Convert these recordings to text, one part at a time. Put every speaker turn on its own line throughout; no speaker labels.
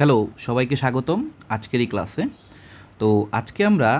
Hello, সবাইকে স্বাগতম আজকের এই ক্লাসে। তো আজকে আমরা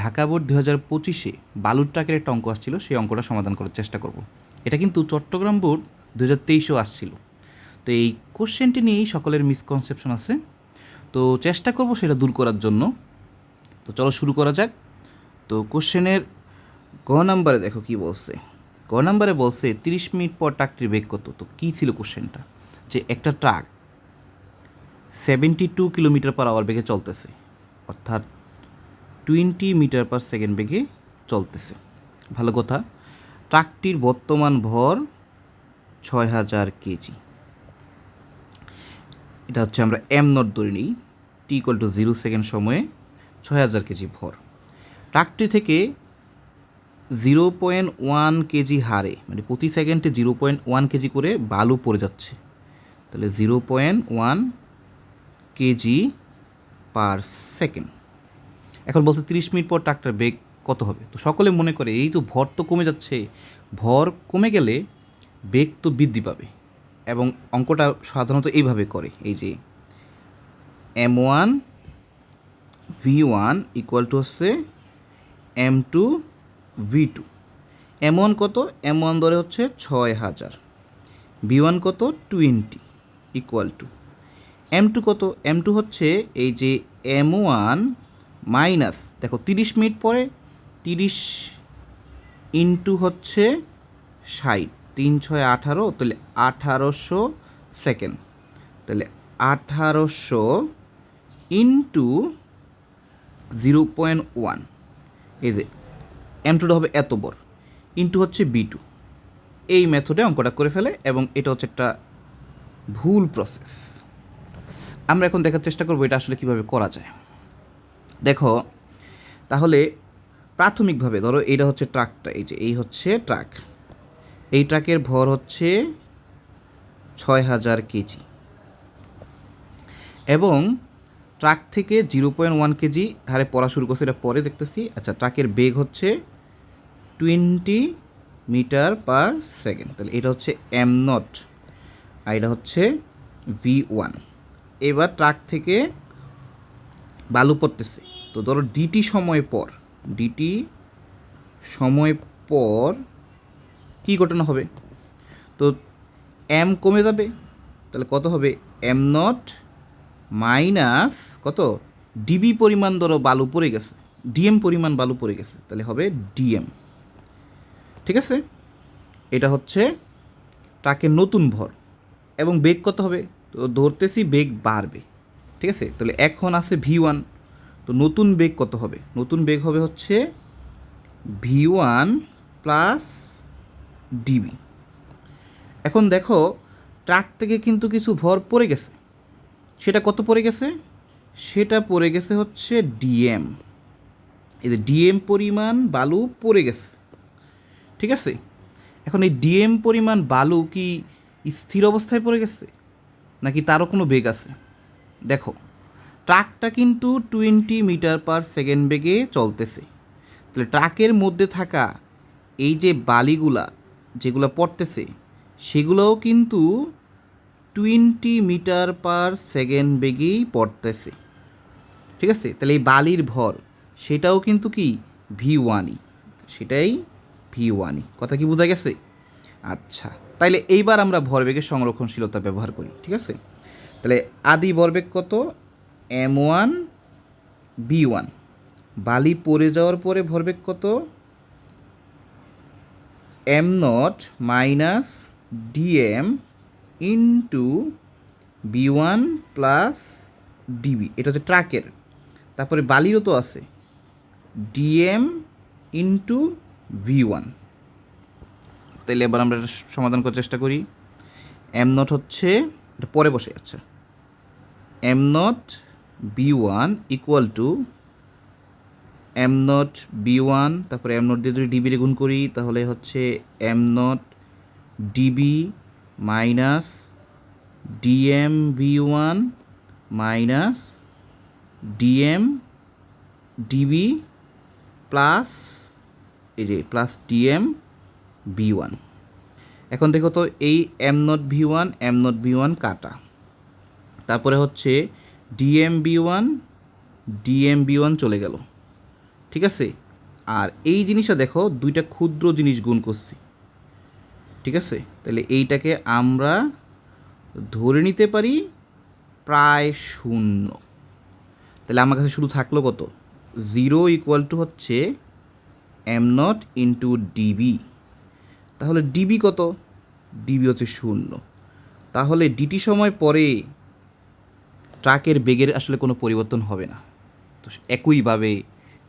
ঢাকা বোর্ড দু হাজার পঁচিশে বালুর ট্রাকের একটা অঙ্ক আসছিল, সেই অঙ্কটা সমাধান করার চেষ্টা করব। এটা কিন্তু চট্টগ্রাম বোর্ড দু হাজার তেইশেও আসছিল। তো এই কোশ্চেনটি নিয়েই সকলের মিসকনসেপশন আছে। তো চেষ্টা করব সেটা দূর করার জন্য। তো চলো শুরু করা যাক। তো কোশ্চেনের গ নাম্বারে দেখো কি বলছে। গ নাম্বারে বলছে, তিরিশ মিনিট পর ট্রাকটির বেগ কত তো কী ছিল কোশ্চেনটা? যে একটা truck seventy two kilometre per hour বেগে চলতেছে। অর্থাৎ টোয়েন্টি মিটার পার সেকেন্ড বেগে চলতেছে। ভালো কথা, ট্রাকটির বর্তমান ভর ছয় হাজার কেজি। এটা হচ্ছে আমরা এম নট ধরে নিই T equal to zero second সময়ে ছয় হাজার কেজি ভর। ট্রাকটি থেকে জিরো পয়েন্ট ওয়ান কেজি হারে মানে প্রতি সেকেন্ডে জিরো পয়েন্ট ওয়ান কেজি করে বালু পড়ে যাচ্ছে। তাহলে zero point one K G per second এখন বলছে তিরিশ মিনিট পর ট্রাকটার বেগ কত হবে? তো সকলে মনে করে এই তো ভর তো কমে যাচ্ছে। ভর কমে গেলে বেগ তো বৃদ্ধি পাবে। এবং অঙ্কটা সাধারণত এইভাবে করে। এই যে M one V one equal to হচ্ছে M two V two M one কত? এম ওয়ান ধরে হচ্ছে ছয় হাজার। ভি ওয়ান কত? Twenty equal to M two কত? এম টু হচ্ছে এই যে এম ওয়ান মাইনাস, দেখো তিরিশ মিনিট পরে তিরিশ ইন্টু হচ্ছে ষাট, তিন ছয় আঠারো, তাহলে আঠারোশো সেকেন্ড। তাহলে আঠারোশো ইন্টু জিরো পয়েন্ট ওয়ান, এই যে এম টুটা হবে এত বড়, ইন্টু হচ্ছে বি টু। এই মেথডে অঙ্কটা করে ফেলে এবং এটা হচ্ছে একটা ভুল প্রসেস আমরা এখন দেখার চেষ্টা করব এটা আসলে কীভাবে করা যায়। দেখো, তাহলে প্রাথমিকভাবে ধরো এইটা হচ্ছে ট্রাকটা, এই যে এই হচ্ছে ট্রাক। এই ট্রাকের ভর হচ্ছে ছয় হাজার কেজি। এবং ট্রাক থেকে জিরো পয়েন্ট ওয়ান কেজি হারে পড়া শুরু করছে, এটা পরে দেখতেছি। আচ্ছা ট্রাকের বেগ হচ্ছে টোয়েন্টি মিটার পার সেকেন্ড, তাহলে এটা হচ্ছে এম নট, আর এটা হচ্ছে ভি ওয়ান। এবার ট্রাক থেকে বালু পড়তেছে। তো ধরো ডিটি সময় পর, ডিটি সময় পর কী ঘটনা হবে? তো এম কমে যাবে, তাহলে কত হবে? এম নট মাইনাস কত? ডিবি পরিমাণ ধরো বালু পড়ে গেছে ডিএম পরিমাণ বালু পড়ে গেছে, তাহলে হবে ডিএম ঠিক আছে? এটা হচ্ছে ট্রাকের নতুন ভর। এবং বেগ কত হবে? তো ধরতেছি বেগ বাড়বে, ঠিক আছে? তাহলে এখন আছে ভি ওয়ান তো নতুন বেগ কত হবে? নতুন বেগ হবে হচ্ছে ভি ওয়ান প্লাস ডিবি এখন দেখো, ট্রাক থেকে কিন্তু কিছু ভর পড়ে গেছে। সেটা কত পড়ে গেছে? সেটা পড়ে গেছে হচ্ছে ডিএম এই যে ডিএম পরিমাণ বালু পড়ে গেছে, ঠিক আছে? এখন এই ডিএম পরিমাণ বালু কি স্থির অবস্থায় পড়ে গেছে? নাকি তারও কোনো বেগ আছে? দেখো, ট্রাকটা কিন্তু টোয়েন্টি মিটার পার সেকেন্ড বেগে চলতেছে। তাহলে ট্রাকের মধ্যে থাকা এই যে বালিগুলা যেগুলো পড়তেছে, সেগুলোও কিন্তু টোয়েন্টি মিটার পার সেকেন্ড বেগেই পড়তেছে। ঠিক আছে? তাহলে এই বালির ভর, সেটাও কিন্তু কি? ভি ওয়ানই। সেটাই ভি ওয়ানই। কথা কি বোঝা গেছে? আচ্ছা। তাইলে এইবার আমরা ভরবেগের সংরক্ষণশীলতা ব্যবহার করি, ঠিক আছে? তাহলে আদি ভরবেগ কত? M one V one. বালি পড়ে যাওয়ার পরে ভরবেগ কত? M naught minus D M into V one plus D V. এটা হচ্ছে ট্রাকের। তারপরে বালিরও তো আছে। D M into V one. তাইলে এবার আমরা সমাধান করার চেষ্টা করি। এম নট হচ্ছে, এটা পরে বসে আচ্ছা M nought B one equal to M nought B one তারপরে এম নট দিয়ে যদি ডিবি গুণ করি, তাহলে হচ্ছে M nought DB minus DM V one minus DM DB plus এই যে প্লাস ডিএম বি ওয়ান। এখন দেখো তো এই M naught V one, M naught V one কাটা। তারপরে হচ্ছে D M V one D M V one চলে গেল। ঠিক আছে? আর এই জিনিসটা দেখো, দুইটা ক্ষুদ্র জিনিস গুণ করছি। ঠিক আছে? তাহলে এইটাকে আমরা ধরে নিতে পারি প্রায় শূন্য। তাহলে আমার কাছে শুধু থাকল কত? জিরো ইকুয়াল টু হচ্ছে M naught into D V তাহলে ডিবি কত? ডিবি হচ্ছে শূন্য। তাহলে ডিটি সময় পরে ট্রাকের বেগের আসলে কোনো পরিবর্তন হবে না। তো একইভাবে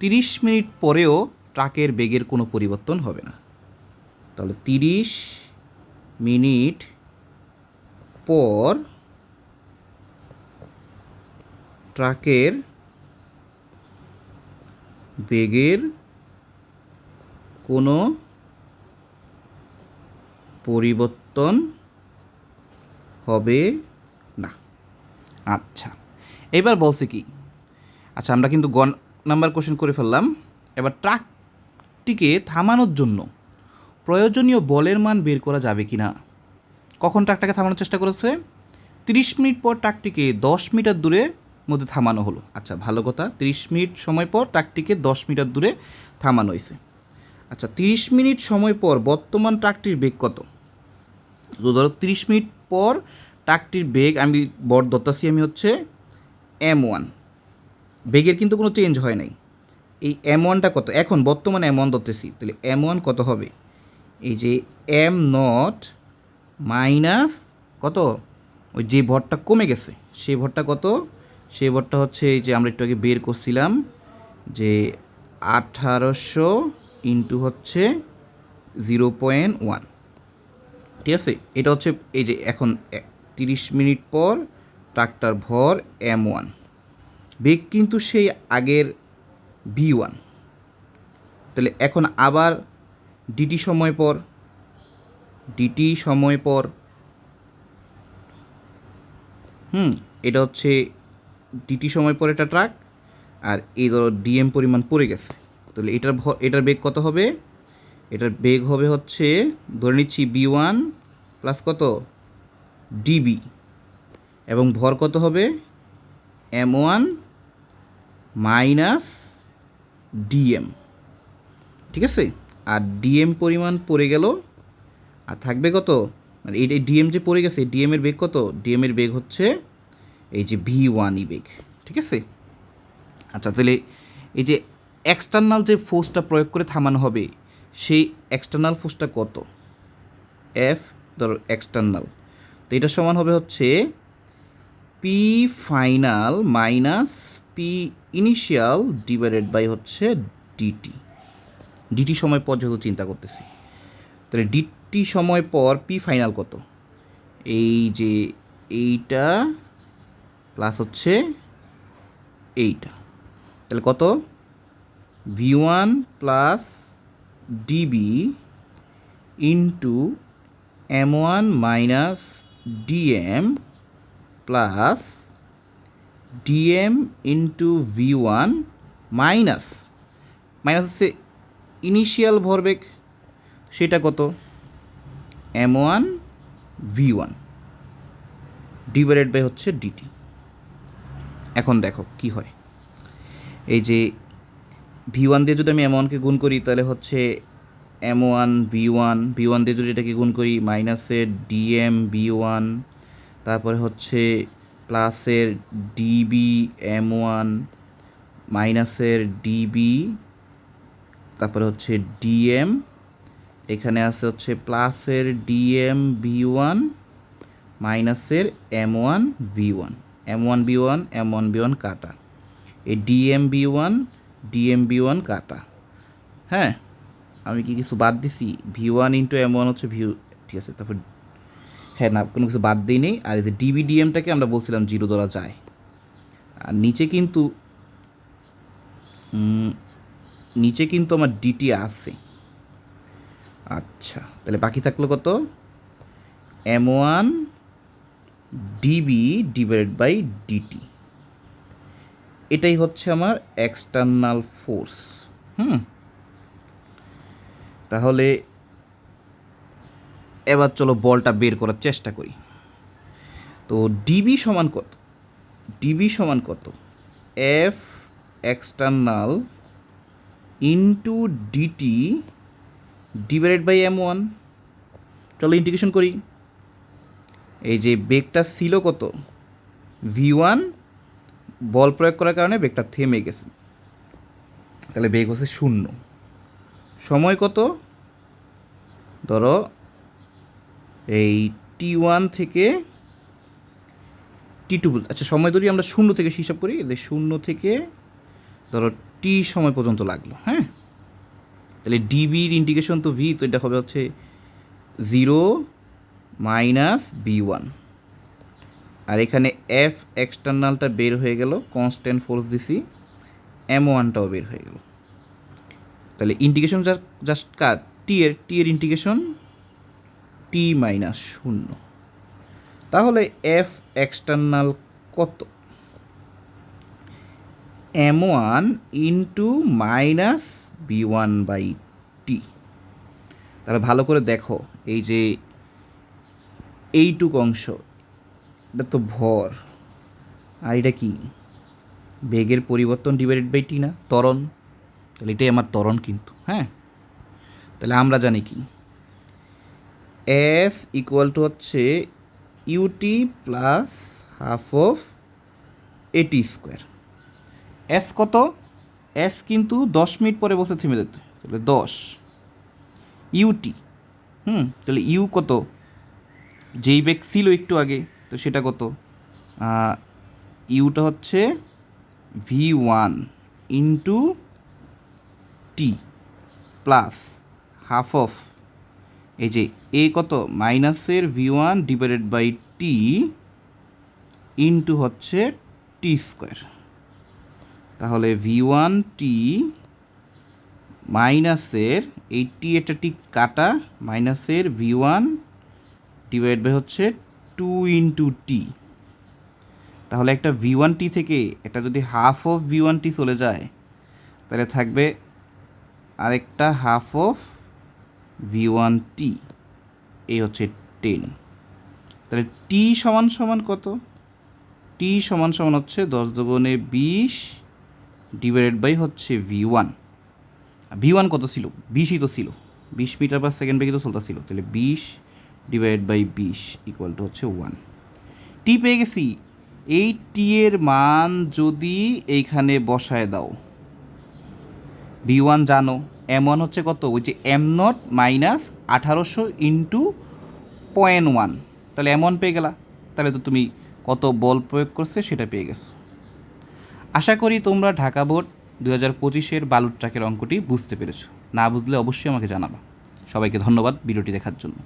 তিরিশ মিনিট পরেও ট্রাকের বেগের কোনো পরিবর্তন হবে না। তাহলে তিরিশ মিনিট পর ট্রাকের বেগের কোনো পরিবর্তন হবে না। আচ্ছা এবার বলছে কি? আচ্ছা আমরা কিন্তু গন নাম্বার কোশ্চেন করে ফেললাম। এবার ট্রাকটিকে থামানোর জন্য প্রয়োজনীয় বলের মান বের করা যাবে কি না কখন ট্রাকটাকে থামানোর চেষ্টা করেছে? তিরিশ মিনিট পর ট্রাকটিকে দশ মিটার দূরে মধ্যে থামানো হলো। আচ্ছা ভালো কথা, তিরিশ মিনিট সময় পর ট্রাকটিকে দশ মিটার দূরে থামানো হয়েছে। আচ্ছা তিরিশ মিনিট সময় পর বর্তমান ট্রাকটির বেগ কত? তো ধরো তিরিশ মিনিট পর ট্রাকটির বেগ আমি বর দত্তাছি আমি হচ্ছে এম ওয়ান। বেগের কিন্তু কোনো চেঞ্জ হয় নাই। এই এম ওয়ানটা কত? এখন বর্তমানে এম ওয়ান ধরতেছি। তাহলে এম ওয়ান কত হবে? এই যে এম নট মাইনাস কত? ওই যে ভরটা কমে গেছে। সেই ভরটা কত? সেই ভরটা হচ্ছে এই যে আমরা একটু আগে বের করছিলাম যে আঠারোশো ইন্টু হচ্ছে জিরো পয়েন্ট ওয়ান। ঠিক আছে? এটা হচ্ছে এই যে এখন তিরিশ মিনিট পর ট্রাকটার ভর এম ওয়ান। বেগ কিন্তু সেই আগের বি ওয়ান। তাহলে এখন আবার ডিটি সময় পর, ডিটি সময় পর, হুম, এটা হচ্ছে ডিটি সময় পর এটা ট্রাক, আর এই ধরো ডিএম পরিমাণ পড়ে গেছে। তাহলে এটার ভ, এটার বেগ কত হবে? এটার বেগ হবে হচ্ছে, ধরে নিচ্ছি বি ওয়ান প্লাস কত? ডিবি এবং ভর কত হবে? এম ওয়ান মাইনাস ডিএম ঠিক আছে? আর ডিএম পরিমাণ পড়ে গেল, আর থাকবে কত? মানে এই ডিএম যে পড়ে গেছে ডিএম এর বেগ কত? ডিএম এর বেগ হচ্ছে এই যে ভি ওয়ানই বেগ। ঠিক আছে? আচ্ছা তাহলে এই যে এক্সটার্নাল যে ফোর্সটা প্রয়োগ করে থামানো হবে সেই এক্সটার্নাল ফোর্সটা কত? এফ ধরো এক্সটার্নাল তো এটা সমান হবে হচ্ছে P final minus P initial divided by হচ্ছে ডিটি ডিটি সময় পর যেহেতু চিন্তা করতেছি, তাহলে ডিটি সময় পর পি ফাইনাল কত? এই যে এইটা প্লাস হচ্ছে এইটা। তাহলে কত? V one plus D V into M one minus D M plus D M into V one minus minus হচ্ছে ইনিশিয়াল ভরবেগ, সেটা কত? M one V one divided by হচ্ছে ডিটি এখন দেখো কি হয়। এই যে ভি ওয়ান দিয়ে যদি আমি এম ওয়ানকে গুণ করি, তাহলে হচ্ছে M one V one V one দিয়ে যদি এটাকে গুণ করি মাইনাসের ডিএম বি ওয়ান তারপরে হচ্ছে প্লাসের ডিবি এম ওয়ান মাইনাসের ডিবি তারপরে হচ্ছে ডিএম এখানে আছে হচ্ছে প্লাসের ডিএম বি ওয়ান মাইনাসের M one V one M one V one M one V one কাটা। এই D M V one D M V one কাটা। হ্যাঁ আমি কি কিছু বাদ দিছি? V one into M one হচ্ছে ভিউ ঠিক আছে, তারপর হ্যাঁ না, কোনো কিছু বাদ দিই নেই আর এই যে ডিবি ডিএমটাকে আমরা বলছিলাম জিরো ধরা যায়। আর নিচে কিন্তু নিচে কিন্তু আমার ডিটি আছে। আচ্ছা তাহলে বাকি থাকল কত? M one DV divided by DT. এটাই হচ্ছে আমার এক্সটার্নাল ফোর্স হুম? তাহলে এবার চলো বলটা বের করার চেষ্টা করি। তো ডিবি সমান কত? ডিবি সমান কত? F external into DT divided by M one চলো ইন্টিগ্রেশন করি। এই যে বেগটা ছিল কত? ভি ওয়ান বল প্রয়োগ করার কারণে বেগটা থেমে গেছে। তাহলে বেগ হচ্ছে শূন্য। সময় কত? ধরো, এই টি ওয়ান থেকে টি টু আচ্ছা সময় ধরি আমরা শূন্য থেকে হিসাব করি। যে শূন্য থেকে, ধরো টি সময় পর্যন্ত লাগল হ্যাঁ? তাহলে ডিবির ইন্ডিকেশন তো ভি তো এটা হবে হচ্ছে জিরো মাইনাস বি ওয়ান আর এখানে এফ এক্সটার্নালটা বের হয়ে গেল কনস্ট্যান্ট ফোর্স দিছি এম ওয়ানটাও বের হয়ে গেল। তাহলে ইন্টিগ্রেশন জাস্ট কার? টি এর টি এর ইন্টিগ্রেশন টি মাইনাস শূন্য। তাহলে এফ এক্সটার্নাল কত? M one into minus V one by T তাহলে ভালো করে দেখো, এই যে এইটুক অংশ এটা তো ভর। আর এটা কি? বেগের পরিবর্তন ডিভাইডেড বাই টি না? ত্বরণ? তাহলে এটাই আমার ত্বরণ কিন্তু হ্যাঁ? তাহলে আমরা জানি কি? এস ইকুয়াল টু হচ্ছে UT plus half of AT square S কত? এস কিন্তু দশ মিনিট পরে বসে থেমে যেত। তাহলে দশ। ইউটি হুম, তাহলে ইউ কত? যেই বেগ ছিল একটু আগে। তো সেটা কত? ইউটা হচ্ছে V one into T plus half of, এই যে এ কত? মাইনাসের V one divided by T into হচ্ছে টি স্কোয়ার। তাহলে ভি ওয়ান টি মাইনাসের এই টি এটা টি কাটা, মাইনাসের ভি ওয়ান ডিভাইড বাই হচ্ছে টু ইন্টু টি তাহলে একটা ভি ওয়ান টি থেকে একটা যদি half of V one T চলে যায়, তাহলে থাকবে আরেকটা half of V one T এই হচ্ছে টেন তাহলে টি সমান সমান কত? টি সমান সমান হচ্ছে দশ দুগুণে বিশ ডিভাইডেড বাই হচ্ছে ভি ওয়ান ভি ওয়ান কত ছিল? বিশই তো ছিল। বিশ মিটার পার সেকেন্ড বেগে তো চলতে ছিল তাহলে বিশ ডিভাইড বাই বিশ ইকুয়াল টু হচ্ছে ওয়ান টি পেয়ে গেছি। এই টি এর মান যদি এইখানে বসায় দাও। ভি ওয়ান জানো। এম ওয়ান হচ্ছে কত? ওই যে এম নট মাইনাস আঠারোশো ইন্টু পয়েন্ট ওয়ান তাহলে এম ওয়ান পেয়ে গেলা। তাহলে তো তুমি কত বল প্রয়োগ করছে সেটা পেয়ে গেছো। আশা করি তোমরা ঢাকা বোর্ড দু হাজার পঁচিশের বালুর ট্রাকের অঙ্কটি বুঝতে পেরেছ। না বুঝলে অবশ্যই আমাকে জানাবা। সবাইকে ধন্যবাদ ভিডিওটি দেখার জন্য।